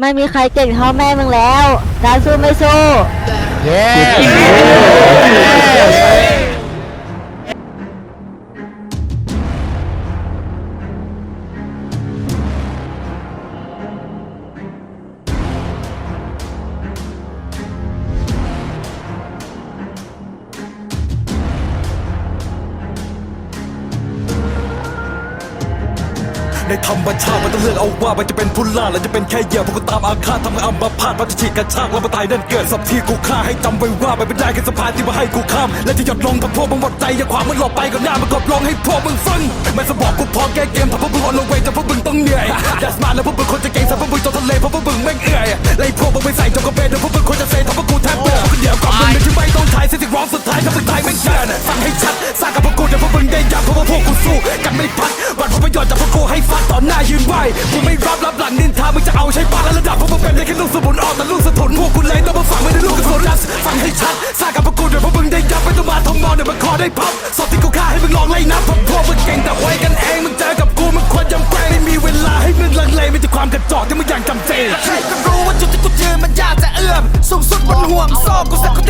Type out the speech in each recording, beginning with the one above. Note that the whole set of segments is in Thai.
ไม่มีใครเก่งเท่าแม่มึงแล้วจะสู้ไม่สู้ เย้ ในธรรมชาติมันต้องเลือกเอาว่ามันจะเป็นผู้ล่าหรือจะเป็นแค่เหยื่อพวกกูตามอาฆาตทำให้อัมพาตมันจะฉีกกระชากแล้วมาตายนั่นเกิดสับที่กูฆ่าให้จำไว้ว่ามันเป็นได้แค่สะพานที่มาให้กูข้าม และจะหยดลงกับพวกมึงหมดใจอย่าขวางมันหลบไปก็หน้ามันกดลงให้พวกมึงฟังแม่สมบอกกูพร้อมแก้เกมทำพวกมึงอ่อนลงเวแต่พวกมึงต้องเหนื่อยอย่าสมาแล้วพวกมึงคนจะเก่งสัพวกมึงจนทะเลเพราะพวกมึงแม่เอื่อยไล่พวกมึงไปใส่จงกระเบนเดี๋ยวพวกมึงควรจะเซทำพวกกูแทบเบื่อคนเดียวกับมึงที่ไม่ต้องทายเสียงร้องสุดท้ายถ้ามึงตายแม่เกินฟังให้ ไหวกูไม่รับรับหลังนินทามึงจะเอาใช้ปาและระดับพวกมึงเป็นได้แค่ลูกสมุนออกแต่ลูกสะทุนพวกกูเลยต้องมาฝังไม่ได้ลูกกระสุนรัสฟังให้ชัดสร้างกับพวกกูเดี๋ยวพวกมึงได้ยับไม่ต้องมาทำมอเดี๋ยวมันขอได้พับสอบที่กูฆ่าให้มึงลองไล่นับเพราะพวกมึงเก่งแต่ไว้กันเองมึงเจอกับกูมึงควรยำเกรงไม่มีเวลาให้มึงลังเลไม่ถึงความกระจอกที่มึงยังจำเจใครก็รู้ว่าจุดที่กูยืนมันยากจะเอื้อมสูงสุดบนห่วงโซ่กูสัก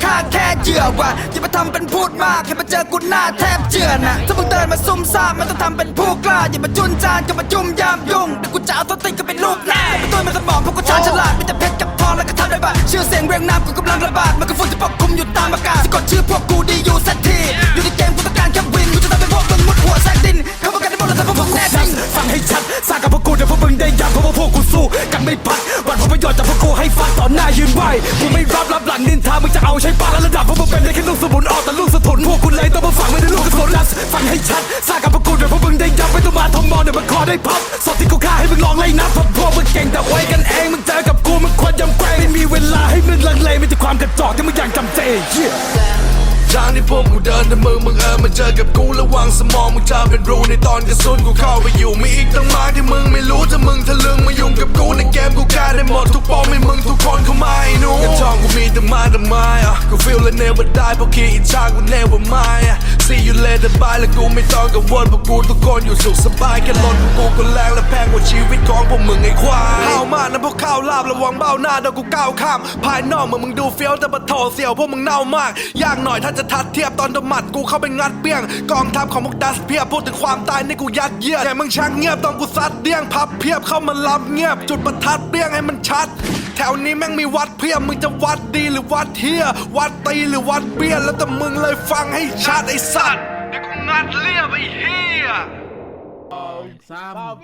แต่ว่ามึงมีค่าแค่เหยื่อว่ะอย่ามาทำเป็นพูดมากให้มาเจอกูหน้าแทบเจือน่ะถ้ามึงเดินมาซุ่มซ่ามมันต้องทำเป็นผู้กล้าอย่ามาจุนจานก็มาจุ่มยามยุ่งเดี๋ยวกูจะเอาตัวติงก็เป็นลูกหน้าเป็นตัวมันสมองพวกกูชาญฉลาดมีแต่เพชรกับทองแล้วก็ทำได้บ้าชื่อเสียงเรียงนามกูกำลังระบาดมันก็ฝุ่นที่ปกคลุมอยู่ตามอากาศสะกดชื่อพวกกูดีอยู่สักทีอยู่ในเกมกูต้องการแค่วินกูจะทำให้พวกมึงมุดหัวแซกดินเข้ามากันในโมดแล้วทำพวกมึงแน่จริงฟังให้ชัดสร้างกับพวกกูเดี๋ยวพวกมึงได้ยับเพราะว่าพวกกูสู้กันไม่พักวัด ฟัดต่อหน้ายืนไหวกูไม่รับรับหลังนินทามึงจะเอาใช้ปาและระดับพวกมึงเป็นได้แค่ลูกสมุนออกแต่ลูกสะทุนพวกกูเลยต้องมาฝังไม่ได้ลูกกระสุนรัสฟังให้ชัดสร้างกับพวกกูเดี๋ยวพวกมึงได้ยับไม่ต้องมาทอมองเดี๋ยวมันขอได้พับสอบที่กูฆ่าให้มึงลองไล่นับพราะพวกมึงเก่งแต่ไว้กันเองมึงเจอกับกูมึงควรยำเกรงไม่มีเวลาให้มึงลังเลไม่ถึงความกระจอกที่มึงยังจำเจ ทางที่พวกกูเดินแต่มึงมึงเออมาเจอกับกูระวังสมองมึงจะเป็นรูในตอนกระสุนกูเข้าไปอยู่มีอีกตั้งมากที่มึงไม่รู้ถ้ามึงทะลึ่งมายุ่งกับกูในเกมกูกล้าได้หมดทุกปมให้มึงทุกคนเข้ามาไอ้หนูเงินทองกูมีแต่มาแต่ไม้อะกู feel และ never die เพราะขี้อิจฉากู never mind อะ see you later bye และกูไม่ต้องกังวลเพราะกูทุกคนอยู่สุขสบายแค่รถพวกกูก็แรงและแพงกว่าชีวิตของพวกมึงไอ้ควายข้าวมากนะพวกข้าวลาบระวังเบ้าหน้าเดี๋ยวกูก้าวข้าม ภายนอกมึงมึงดูเฟี้ยวแต่ปะโถเสี่ยวพวกมึงเน่ามาก ยากหน่อยถ้าจะทัดเทียบตอนโดนหมัดกูเข้าไปงัดเปี้ยง กองทัพของพวกดัสเพียบพูดถึงความตายในกูยัดเยียดแต่มึงชักเงียบตอนกูซัดเดี้ยงพับเพียบเข้ามาลับเงียบ จุดประทัดเปี้ยงให้มันชัด แถวนี้แม่งมีวัดเพียบมึงจะวัดดีหรือวัดเฮียวัดตีหรือวัดเบี้ยแล้วแต่มึงเลยฟังให้ชัดไอ้สัตว์เดี๋ยวกูงัดเรียบไอ้เฮียสาม